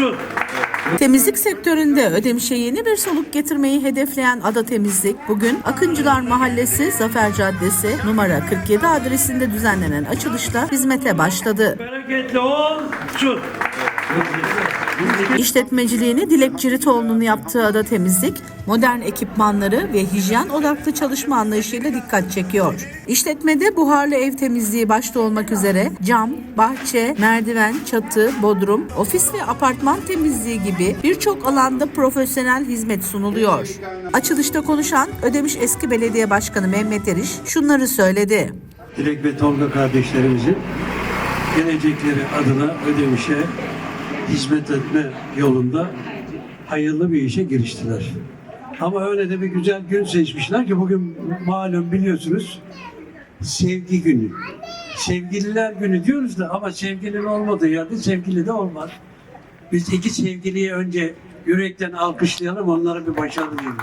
Olsun. Temizlik sektöründe Ödemiş'e yeni bir soluk getirmeyi hedefleyen Ada Temizlik bugün Akıncılar Mahallesi Zafer Caddesi numara 47 adresinde düzenlenen açılışla hizmete başladı. Bereketli olsun. İşletmeciliğini Dilek Ciritoğlu'nun yaptığı Ada Temizlik, modern ekipmanları ve hijyen odaklı çalışma anlayışıyla dikkat çekiyor. İşletmede buharlı ev temizliği başta olmak üzere cam, bahçe, merdiven, çatı, bodrum, ofis ve apartman temizliği gibi birçok alanda profesyonel hizmet sunuluyor. Açılışta konuşan Ödemiş Eski Belediye Başkanı Mehmet Eriş şunları söyledi. Dilek ve Tolga kardeşlerimizin gelecekleri adına Ödemiş'e hizmet etme yolunda hayırlı bir işe giriştiler. Ama öyle de bir güzel gün seçmişler ki bugün malum biliyorsunuz sevgi günü. Sevgililer günü diyoruz da ama sevginin olmadığı yerde sevgili de olmaz. Biz iki sevgiliyi önce yürekten alkışlayalım onlara bir başarı diyelim.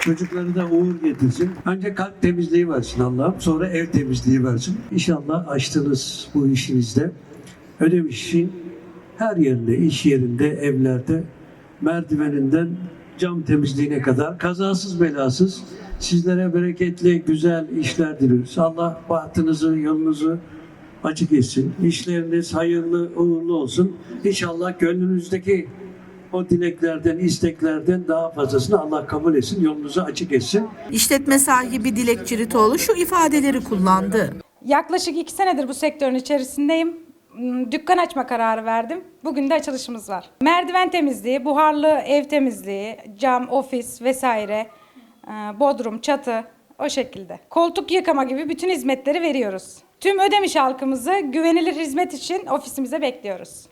Çocukları da uğur getirsin. Önce kalp temizliği versin Allah'ım. Sonra ev temizliği versin. İnşallah açtığınız bu işinizde Ödemiş'in her yerinde, iş yerinde, evlerde merdiveninden cam temizliğine kadar kazasız belasız sizlere bereketli, güzel işler diliyoruz. Allah bahtınızı, yolunuzu açık etsin. İşleriniz hayırlı, uğurlu olsun. İnşallah gönlünüzdeki o dileklerden, isteklerden daha fazlasını Allah kabul etsin, yolunuzu açık etsin. İşletme sahibi Dilek Ciritoğlu şu ifadeleri kullandı. Yaklaşık iki senedir bu sektörün içerisindeyim. Hmm, Dükkan açma kararı verdim. Bugün de açılışımız var. Merdiven temizliği, buharlı ev temizliği, cam, ofis vesaire, e, bodrum, çatı o şekilde. Koltuk yıkama gibi bütün hizmetleri veriyoruz. Tüm Ödemiş halkımızı güvenilir hizmet için ofisimize bekliyoruz.